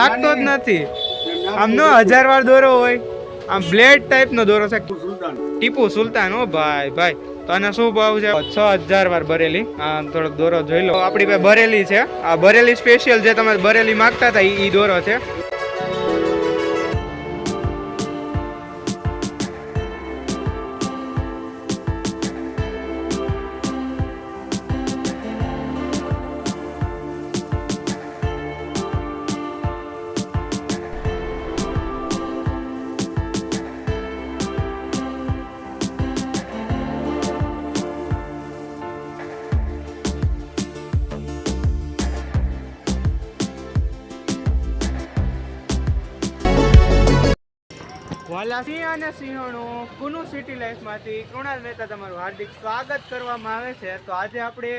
લાગતો જ નથી. આમનો હજાર વાર દોરો હોય આમ બ્લેડ ટાઈપ નો દોરો છે. ટીપુ સુલતાન. ઓ ભાઈ ભાઈ. તો આના શું ભાવ છે? છ હજાર વાર ભરેલી આ થોડોક દોરો જોઈ લો. આપણી પાસે ભરેલી છે. આ ભરેલી સ્પેશિયલ જે તમે ભરેલી માંગતા હતા ઈ દોરો છે. વાલા સિંહ અને સિંહણું કુનુ સિટી લાઈફમાંથી કૃણાલ મહેતા તમારું હાર્દિક સ્વાગત કરવામાં આવે છે. તો આજે આપણે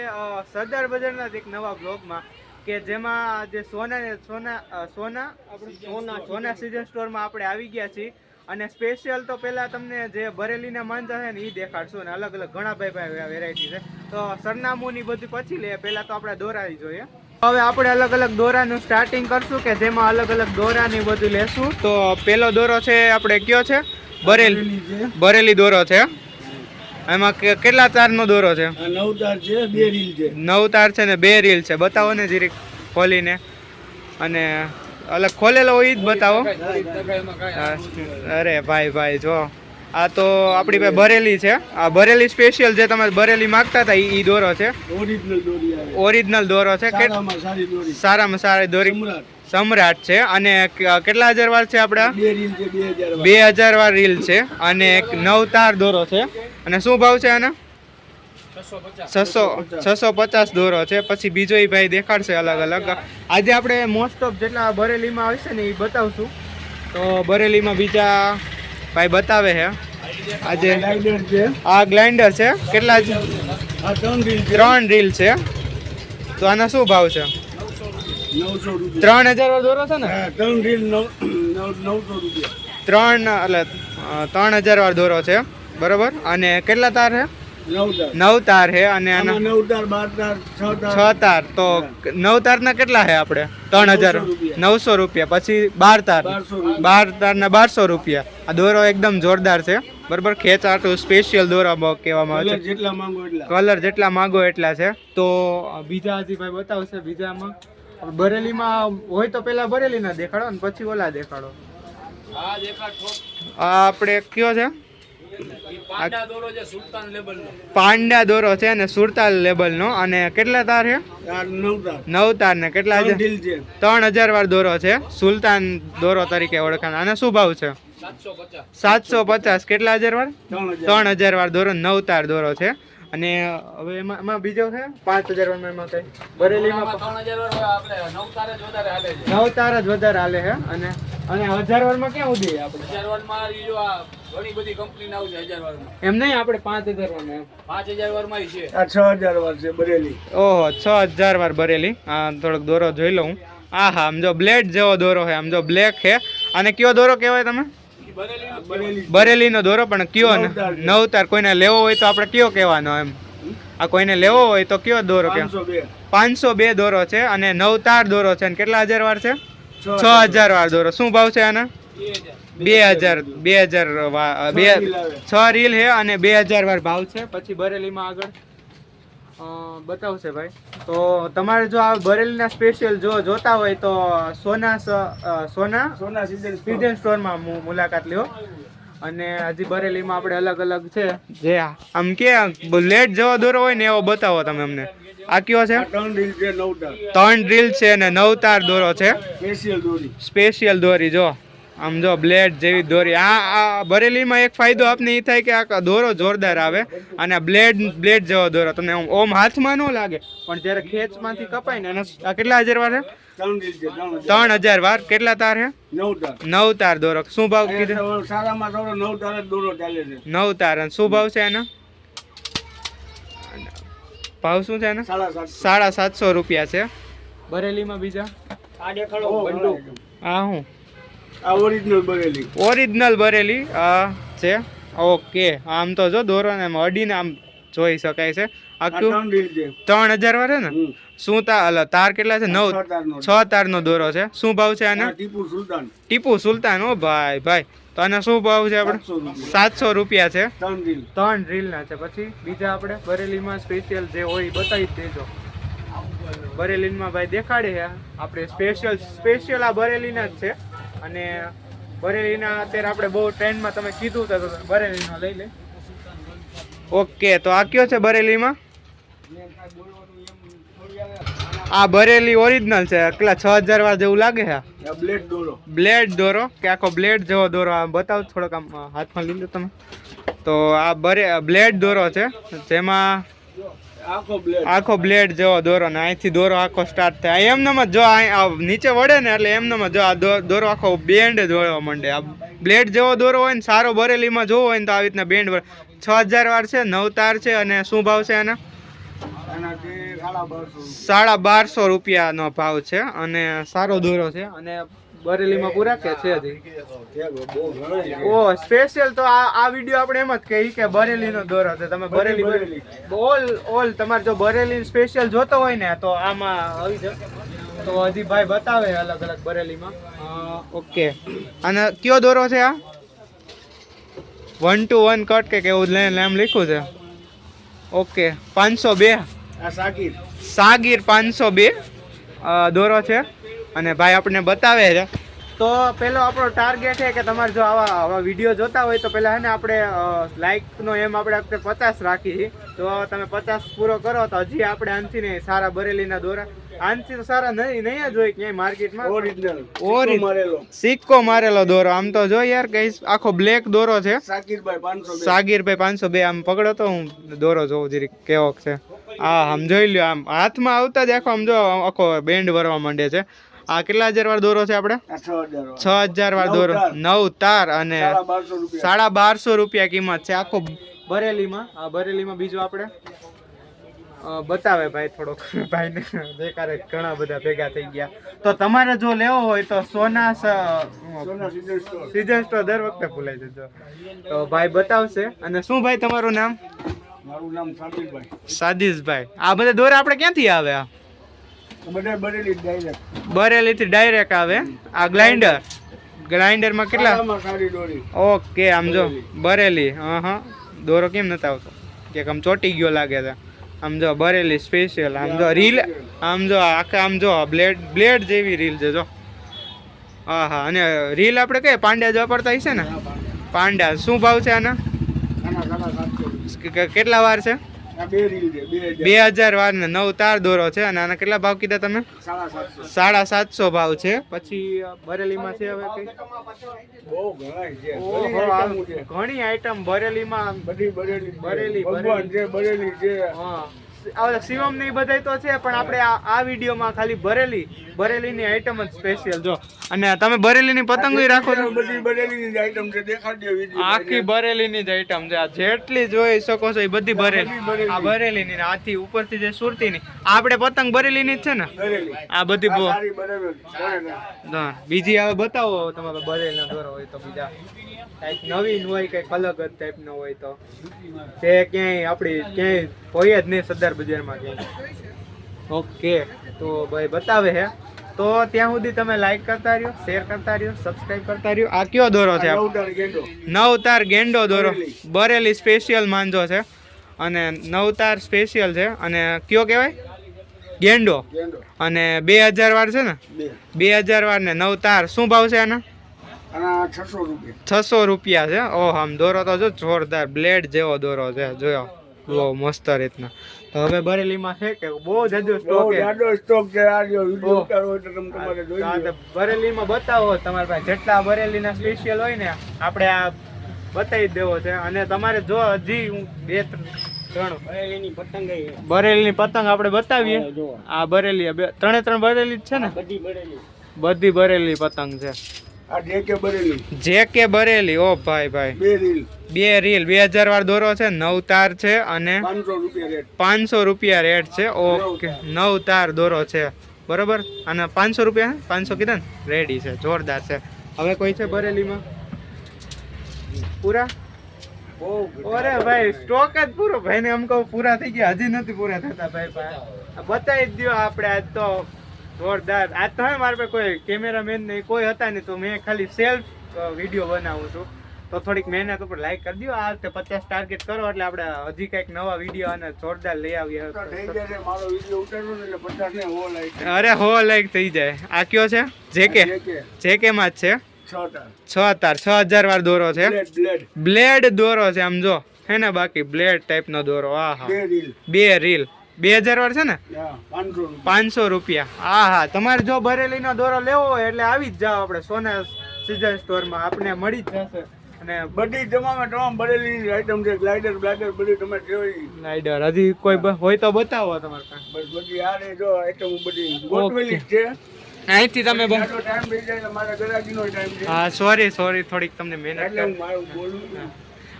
સરદાર બજારના એક નવા બ્લોગમાં કે જેમાં જે સોના સોના સોના આપણે સોના સોના સિઝન સ્ટોરમાં આપણે આવી ગયા છીએ. અને સ્પેશિયલ તો પહેલાં તમને જે બરેલીના માંજા છે ને એ દેખાડશું અને અલગ અલગ ઘણા ભાઈ ભાઈ વેરાયટી છે. તો સરનામુંની બધી પછી લે પહેલાં તો આપણે દોરાવી જોઈએ. હવે આપણે અલગ અલગ દોરાનું સ્ટાર્ટિંગ કરશું કે જેમાં અલગ અલગ દોરાની બધું લેશું. તો પેલો દોરો છે આપણે કયો છે? બરેલી. બરેલી દોરો છે. એમાં કે- કેટલા તારનો દોરો છે? નવ તાર છે બે રીલ છે. નવ તાર છે ને બે રીલ છે. બતાવો ને જીરીક ખોલીને. અને અલગ ખોલેલો હોય ઈ જ બતાવો. અરે ભાઈ ભાઈ જો. આ તો આપણી પાસે ભરેલી છે. આ ભરેલી સ્પેશિયલ જે તમે ભરેલી માંગતા હતા ઈ ઈ દોરો છે. ઓરિજિનલ દોરી ઓરિજિનલ દોરો છે. સારામાં સારી દોરી. સમ્રાટ. છે. અને કેટલા હજાર વાર છે આપણા બે રીલ હજાર વાર. બે હજાર વાર રીલ છે. અને એક નવ તાર દોરો છે. અને શું ભાવ છે આના? છસો છસો પચાસ દોરો છે. પછી બીજો એ ભાઈ દેખાડશે અલગ અલગ. આજે આપણે મોસ્ટ ઓફ જેટલા બરેલીમાં આવશે ને એ બતાવશું. તો બરેલીમાં બીજા ભાઈ બતાવે છે. આજે આ ગ્લાઇન્ડર છે. કેટલા ત્રણ રીલ છે. તો આના શું ભાવ છે? ત્રણ હજાર દોરો છે ને? ત્રણ રીલ ત્રણ એટલે ત્રણ હજાર વાર દોરો છે. બરોબર? અને કેટલા તાર છે? નવ તાર છે અને આના નવ તાર બાર તાર છ તાર તો નવ તાર ના કેટલા છે આપણે? ત્રણ હજાર. નવસો રૂપિયા. પછી બાર તાર બાર તાર ના બારસો રૂપિયા. આ દોરો એકદમ જોરદાર છે. બરોબર? આટલું સ્પેશિયલ દોરા કહેવામાં આવે છે. જેટલા માંગો એટલા. કલર જેટલા માંગો એટલા છે. તો બીજા હજી ભાઈ બતાવશે બીજામાં. બરેલીમાં હોય તો પેલા બરેલી ના દેખાડો ને પછી ઓલા દેખાડો. આ આપણે કયો છે? પાંડા દોરો છે અને સુરતાલ લેબલ નો અને કેટલા તાર છે? નવ તાર. ને. કેટલા ત્રણ હજાર વાર દોરો છે. સુલતાન દોરો તરીકે ઓળખાણ. અને શું ભાવ છે? સાતસો પચાસ. કેટલા હજાર વાર? ત્રણ હજાર. વાર દોરો નવ તાર દોરો છે. અને હવે એમાં એમાં બીજો છે? પાંચ હજાર વાર એમાં કઈ? બરેલીમાં નવ તાર જ વધારે હાલે છે. અને અને હજાર વારમાં ક્યાં ઉડી આપણે? એમ નહીં આપણે પાંચ હજાર વારમાં એમ. આ છ હજાર વાર છે બરેલી. ઓહો છ હજાર વાર ભરેલી આ થોડોક દોરો જોઈ લઉં. આ હા આમ જો બ્લેડ જેવો દોરો છે આમ જો બ્લેક છે. અને કયો દોરો કહેવાય તમે બરેલી. બરેલીનો દોરો પણ કયો ને નવતાર. કોઈને લેવો હોય તો આપણે કયો કહેવાનો એમ? આ કોઈને લેવો હોય તો કયો દોરો કે પાંચસો બે. દોરો છે અને નવતાર દોરો છે. અને કેટલા હજાર વાર છે? છ છ હજાર વાર દોરો. શું ભાવ છે આના? બે હજાર બે હજાર બે છ રીલ. છ અને બે હજાર વાર ભાવ છે. પછી બરેલીમાં આગળ. બતાવશે ભાઈ. તો તમારે જો આ બરેલીના સ્પેશિયલ જો જોતા હોય તો સોના સોના સોના સીઝન સ્ટોરમાં મુલાકાત લ્યો. અને હજી બરેલીમાં આપણે અલગ અલગ છે. જે આમ કે લેટ જવા દોરો હોય ને એવો બતાવો તમે અમને. આ કયો છે? ત્રણ રીલ છે નવ તાર. ત્રણ ડ્રીલ છે અને નવ તાર દોરો છે. સ્પેશિયલ દોરી. સ્પેશિયલ દોરી જો. આમ જો બ્લેડ જેવી દોરી. આ આ બરેલીમાં એક ફાયદો આપને એ થાય કે આ દોરો જોરદાર આવે અને બ્લેડ બ્લેડ જેવો દોરો. તમને ઓમ ઓમ હાથમાં ન લાગે પણ જ્યારે ખેંચમાંથી કપાય ને આ કેટલા હજાર વાર છે? ત્રણ હજાર વાર. કેટલા તાર છે? નવ તાર દોરો. શું ભાવ કીધું? સારામાં નવ તાર દોરો ચાલે છે. નવ તાર. અને શું ભાવ છે એનો? ભાવ શું છે એનો? સાડા સાતસો. રૂપિયા છે. બરેલીમાં બીજા? આ આ હું? આ ઓરિજિનલ બરેલી. ઓરિજિનલ બરેલી આ છે. ઓકે આમ તો જો દોરો ને અડીને આમ જોઈ શકાય છે. આ આ ત્રણ હજાર વાર છે ને શું તાર તાર કેટલા છે? નવ છ તારનો. નો દોરો છે. શું ભાવ છે આને? ટીપુ સુલતાન. ટીપુ સુલતાન ઓ ભાઈ ભાઈ. તો આને શું ભાવ છે આપણે? સાતસો રૂપિયા. છે. ત્રણ રીલ રીલના છે. પછી બીજા આપણે બરેલીમાં સ્પેશિયલ જે હોય એ બતાવી દેજો. બરેલીમાં ભાઈ દેખાડે આપણે સ્પેશિયલ સ્પેશિયલ આ બરેલીના જ છે. અને બરેલીના અત્યારે આપણે બહુ ટ્રેન્ડમાં તમે કીધું તો બરેલીનો લઈ લે. ઓકે તો આ કયો છે બરેલીમાં? આ બરેલી ઓરિજિનલ છે. કેટલા છ હજાર વાર જેવું લાગે છે? બ્લેડ દોરો. બ્લેડ દોરો? કે આખો બ્લેડ જેવો દોરો? આ બતાવો થોડોક આમ હાથમાં લીધો તમે. તો આ બરે બ્લેડ દોરો છે. જેમાં આખો બ્લેડ. જેવો દોરો ને અહીંથી દોરો આખો સ્ટાર્ટ થાય. એમનેમ જ નીચે વળે ને એટલે એમનેમ જ આ દોરો આખો બેન્ડ જ વળવા માંડે. આ બ્લેડ જેવો દોરો હોય ને સારો બરેલીમાં જોવો હોય ને તો આવી રીતના બેન્ડ વળે. છ હજાર વાર છે નવ તાર છે અને શું ભાવ છે આના? આના સાડા બારસો સાડા બારસો રૂપિયાનો ભાવ છે અને સારો દોરો છે. અને બરેલીમાં પૂરા કે છે હજી. ઓ સ્પેશિયલ તો આ આ વિડિયો આપણે એમ જ કહી કે બરેલીનો દોરો છે તમે બરેલી. ઓલ ઓલ તમારે જો બરેલી સ્પેશિયલ જોતો હોય ને તો આમાં આવી જાય તો હજી ભાઈ બતાવે અલગ અલગ બરેલીમાં. ઓકે. અને કયો દોરો છે આ? વન ટુ વન કટ કે કેવું લઈને એમ લખ્યું છે? ઓકે. પાંચસો બે. સાગીર સાગીર પાંચસો બે. દોરો છે? અને ભાઈ આપણને બતાવે છે. તો પેલો આપણો ટાર્ગેટ છે કે તમારે જો આવા આવા વીડિયો જોતા હોય તો પહેલાં છે ને આપણે લાઇકનો એમ આપણે આપણે પચાસ રાખી છે. તો તમે પચાસ પૂરો કરો તો હજી આપણે આનથી ને સારા બરેલીના દોરા. આનથી તો સારા નહીં નહીં જ હોય ક્યાંય માર્કેટમાં ઓરિજિનલ ઓરિજિનલ મારેલો. સિક્કો મારેલો દોરો. આમ તો જો યાર કઈ આખો બ્લેક દોરો છે. સાગીરભાઈ પાંચસો બે. સાગીરભાઈ પાંચસો બે. આમ પકડો તો હું દોરો જોઉં જરીક કેવો છે. હા આમ જોઈ લ્યો આમ હાથમાં આવતા જ આખો આમ જો આખો બેન્ડ ભરવા માંડે છે. આ કેટલા હજાર વાર દોરો છે આપણે? છ હજાર. વાર. દોરો. નવ તાર અને સાડા બારસો રૂપિયા. કિંમત છે. આખો બરેલીમાં આ બરેલીમાં બીજું આપણે બતાવે ભાઈ થોડોક. ભાઈને બેકારે ઘણા બધા ભેગા થઈ ગયા. તો તમારે જો લેવો હોય તો સોના સીઝન સ્ટોર. દર વખતે ભૂલાઈ જજો. તો ભાઈ બતાવશે. અને શું ભાઈ તમારું નામ? મારું નામ સાબિરભાઈ સાદિશભાઈ આ બધા દોરા આપણે ક્યાંથી આવે આ? બરેલીથી ડાયરેક્ટ આવે. આ ગ્લાઇન્ડર ગ્લાઇન્ડરમાં કેટલા? ઓકે આમ જો બરેલી. હા હા. દોરો કેમ નથી આવતો? કે આમ ચોટી ગયો લાગે છે. આમ જો બરેલી સ્પેશિયલ આમ જો રીલ આમ જો આખા આમ જો બ્લેડ બ્લેડ જેવી રીલ છે જો. હા હા. અને રીલ આપણે કઈ પાંડ્યા જ વાપરતા હશે ને? પાંડા શું ભાવ છે આના? કેટલા વાર છે? બે હજાર. વાર ને નવ તાર દોરો છે અને આના કેટલા ભાવ કીધા તમે? સાડા સાતસો. ભાવ છે. પછી બરેલીમાં છે હવે કઈ? ઘણા આઈટમો બરેલીમાં બધી બરેલી. બરેલી, બરેલી છે. હા. શિવમ ને બધાય તો છે પણ આપણે આ વિડીયોમાં ખાલી ભરેલી બરેલીની આઈટમ જ સ્પેશિયલ જો. અને તમે બરેલીની પતંગ રાખો છો? બધી બરેલીની જ આઈટમ છે દેખાડજો આખી બરેલીની જ આઈટમ છે. આ જેટલી જોઈ શકો છો એ બધી બરેલી બરેલી. આ બરેલીની ને આથી ઉપરથી જે સુરતીની. આપણે પતંગ બરેલીની જ છે ને? આ બધી બીજી હવે બતાવો તમારે બરેલીના દોરો હોય તો બીજા. કંઈક નવીન હોય કંઈક અલગ જ ટાઈપનો હોય તો. તે ક્યાંય આપણી ક્યાંય હોય જ નહીં સરદાર બજારમાં ક્યાંય. ઓકે તો ભાઈ બતાવે હે. તો ત્યાં સુધી તમે લાઈક કરતા રહ્યો શેર કરતા રહ્યો સબસ્ક્રાઇબ કરતા રહ્યો. આ કયો દોરો છે? નવતાર ગેંડો. દોરો. બરેલી. સ્પેશિયલ માંજો છે. અને નવતાર સ્પેશિયલ છે. અને કયો કહેવાય? ગેંડો. અને બે હજાર વાર છે ને? બે. બે હજાર વાર ને નવ તાર શું ભાવ છે આના? છસો રૂપિયા. છસો રૂપિયા છે? ઓહ આમ દોરો તો જો જોરદાર બ્લેડ જેવો દોરો છે. જોયો? બહુ મસ્ત રીતના. તો હવે બરેલીમાં છે કે બહુ જાજો સ્ટોક છે? જાડો સ્ટોક છે આ જો વિડિયો કરો તો તમે તમારે જોઈ લો. બરેલીમાં બતાવો તમારા પાસે જેટલા બરેલીના સ્પેશિયલ હોય ને આપણે આ બતાવી જ દેવો છે. અને તમારે જો હજી હું બે ત્રણ બરેલીની પતંગ બરેલીની પતંગ આપણે બતાવીએ. આ બરેલી બે ત્રણે ત્રણ બરેલી જ છે ને? બધી બરેલી. બધી બરેલી પતંગ છે. આ જે કે બરેલી. જે કે બરેલી ઓ ભાઈ ભાઈ. બે રીલ. બે રીલ બે હજાર વાર દોરો છે નવ તાર છે અને પાંચસો રૂપિયા રેટ છે ઓકે. નવ તાર દોરો છે. બરોબર? અને પાંચસો રૂપિયા પાંચસો કીધા ને? રેડી છે જોરદાર છે. હવે કોઈ છે બરેલીમાં? પૂરા? ઓરે ભાઈ સ્ટોક જ પૂરો. ભાઈ ને એમ કહું પૂરા થઈ ગયા. હજી નથી પૂરા થતા ભાઈ. બતાવી જ દ્યો આપણે આજ તો. જોરદાર. આજ તો હે મારા પાસે કોઈ કેમેરામેન નહીં કોઈ હતા નહીં તો મેં ખાલી સેલ્ફ વીડિયો બનાવું છું. તો થોડીક મહેનત ઉપર લાઈક કરી દો આ વખતે પચાસ ટાર્ગેટ કરો એટલે આપણે હજી કંઈક નવા વીડિયો અને જોરદાર લઈ આવીએ. અરે હો લાઈક થઈ જાય. આ કયો છે? જે કે જે કે માં જ છે? છ તાર છ હજાર વાર દોરો છે? બ્લેડ દોરો છે આમ જો. હે ને બાકી બ્લેડ ટાઈપ નો દોરો. આ હા બે રીલ બે હજાર વાર છે ને? પાંચસો રૂપિયા. હા હા. તમારે જો બરેલીનો દોરો લેવો હોય એટલે આવી જ જાઓ આપણે સોના સિઝન સ્ટોરમાં. આપણે મળી જ જશે. અને બધી તમામે તમામ બરેલી આઈટમ છે ગ્લાઇડર ગ્લાઇડર બધી તમે જોઈ. ગ્લાઇડર હજી કોઈ હોય તો બતાવો તમારે પાસે. બસ બધી આ રે જો આઈટમ બધી. ગોઠવેલી છે. અહીંથી તમે ટાઈમ થઈ જાય મારા ગરાગીનો ટાઈમ છે. હા સોરી સોરી થોડીક તમને મહેનત એટલે મારું બોલું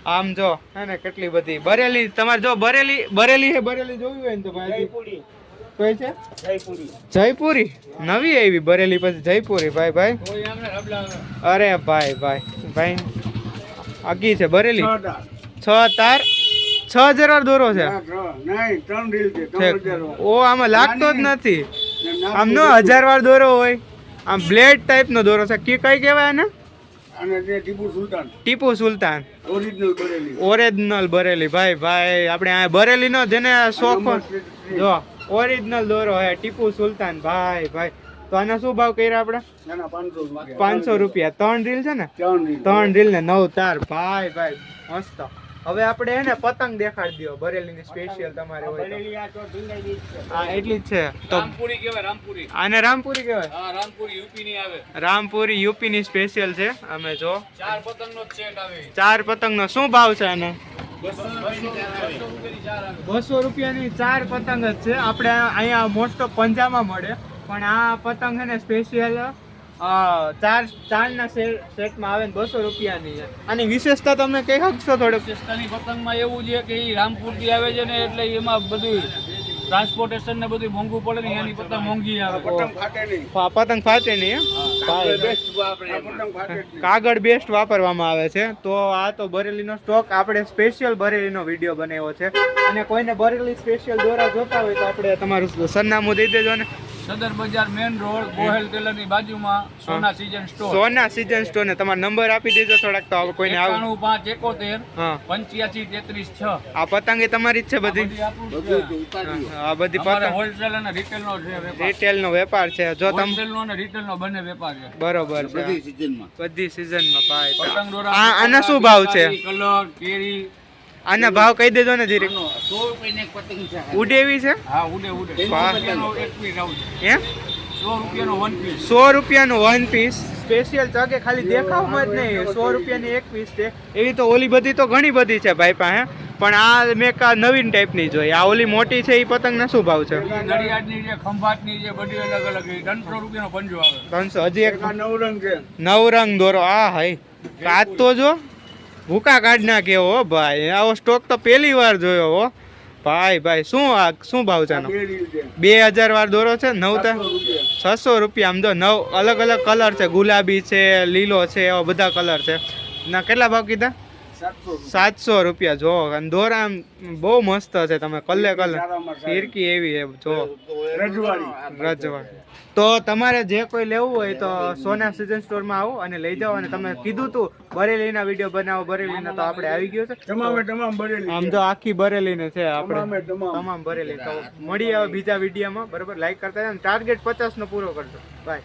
આમ જો. હે ને કેટલી બધી. બરેલી તમારે જો બરેલી બરેલી હે બરેલી જોવી હોય ને તો ભાઈ જયપુરી. કોઈ છે? જયપુરી. જયપુરી? નવી આવી બરેલી પછી જયપુરી ભાઈ ભાઈ. કોઈ આમને રબલા અરે ભાઈ ભાઈ ભાઈ. આગી છે બરેલી. છ તાર. છ હજાર વાર દોરો છે. છે છે. ઓ આમાં લાગતો જ નથી. આમ નો આમનો હજાર વાર દોરો હોય આમ બ્લેડ ટાઈપ નો દોરો છે. કે કઈ કહેવાય ને અને ટીપુ સુલતાન. ટીપુ સુલતાન. ઓરિજિનલ બરેલી. ભાઈ ભાઈ આપણે આ બરેલી નો જેને શોખ જો ઓરિજિનલ દોરો હે ટીપુ સુલતાન. ભાઈ ભાઈ. તો આના શું ભાવ કર્યા આપણે પાંચસો રૂપિયા. ત્રણ રીલ છે ને? ત્રણ રીલ ને નવ તાર. ભાઈ ભાઈ. મસ્ત. હવે આપણે હે ને પતંગ દેખાડી દો બરેલીની સ્પેશિયલ તમારે હોય તો. આ તો ઢીંગાઈ ગઈ છે. હા એટલી જ છે. તો રામપુરી કહેવાય રામપુરી. આને રામપુરી કહેવાય? હા રામપુરી યુપી ની આવે. રામપુરી યુપી ની સ્પેશિયલ છે. અમે જો. ચાર પતંગ નો સેટ આવે. ચાર પતંગ નો શું ભાવ છે આનો? બસો રૂપિયાની ચાર આવે. બસો રૂપિયાની ચાર પતંગ જ છે. આપણે અહીંયા મોસ્ટ ઓફ પંજામાં મળે. પણ આ પતંગ છે ને સ્પેશિયલ ચાર ચારના સેટમાં આવે ને બસો રૂપિયાની છે. આની વિશેષતા તમે કહી શકશો થોડુંક? વિશેષતાની પતંગમાં એવું છે કે એ રામપુરથી આવે છે ને એટલે એમાં બધું ટ્રાન્સપોર્ટેશન ને બધું મોંઘું પડે ને એની પતંગ મોંઘી આવે. પતંગ ફાટે નહીં. આ પતંગ ફાટે નહીં. કાગળ બેસ્ટ વાપરવામાં આવે છે. તો આ તો બરેલીનો સ્ટોક આપણે સ્પેશિયલ બરેલીનો વીડિયો બનાવ્યો છે. અને કોઈને બરેલી સ્પેશિયલ દોરા જોતા હોય તો આપણે તમારું સરનામું દઈ દેજો ને. સદર બજાર મેન રોડ ગોહેલ ટેલરની બાજુમાં Sona season store Sona season store ને તમારો નંબર આપી દેજો થોડાક તો કોઈને આવે એકાણું પાંચ એકોતેર પંચ્યાસી તેત્રીસ છ. આ પતંગ એ તમારી જ છે બધી? આ બધી પતંગ હોલસેલ અને રિટેલ નો છે રિટેલ નો વેપાર છે. જો તમે હોલસેલ નો અને રિટેલ નો બંને વેપાર છે. બરોબર છે. બધી સિઝનમાં બધી સીઝનમાં ભાઈ. પતંગ દોરા આ આના શું ભાવ છે? કલર કેરી આના ભાવ કહી દેજો ને જીરી ઉડે એવી છે ઉડેવી છે? હા ઉડે ઉડે. સો. રૂપિયાનો વન પીસ સ્પેશિયલ ચગે ખાલી દેખાવમાં જ નહીં. સો રૂપિયાની એક પીસ છે. એવી તો ઓલી બધી તો ઘણી બધી છે ભાઈ પાસે પણ આ મેં કા નવીન ટાઈપની જોઈ. આ ઓલી મોટી છે એ પતંગના શું ભાવ છે? નડિયાદની છે ખંભાતની છે બધી અલગ અલગ ત્રણસો રૂપિયાનો પંજો આવે. ત્રણસો. હજી એક નવ નવરંગ છે. નવરંગ દોરો. આ હાય. કાચ તો જો. ભૂકા કાઢ નાખ્યો હો ભાઈ. આવો સ્ટોક તો પહેલી વાર જોયો હો. ભાઈ ભાઈ શું આ શું ભાવ છે બે હજાર વાર દોરો છે નવ તા છસો રૂપિયા આમ જો નવ અલગ અલગ કલર છે. ગુલાબી છે લીલો છે એવા બધા કલર છે. ના કેટલા ભાવ કીધા? સાતસો રૂપિયા. જો. અને દોરા બહુ મસ્ત છે તમે કલે કલે ફિરકી એવી છે જો. રજવાડી. રજવા તો તમારે જે કોઈ લેવું હોય તો સોના સિઝન સ્ટોરમાં આવો અને લઈ જાઓ અને તમે કીધું તું બરેલીના વીડિયો બનાવો બરેલીના તો આપણે આવી ગયો છે. તમામે તમામ બરેલી આમ તો આખી બરેલીને છે આપણે. તમામ બરેલી. ભરેલી તો મળીએ આવે બીજા વિડીયોમાં બરોબર? લાઈક કરતા જાય ટાર્ગેટ પચાસ નો પૂરો કરજો. બાય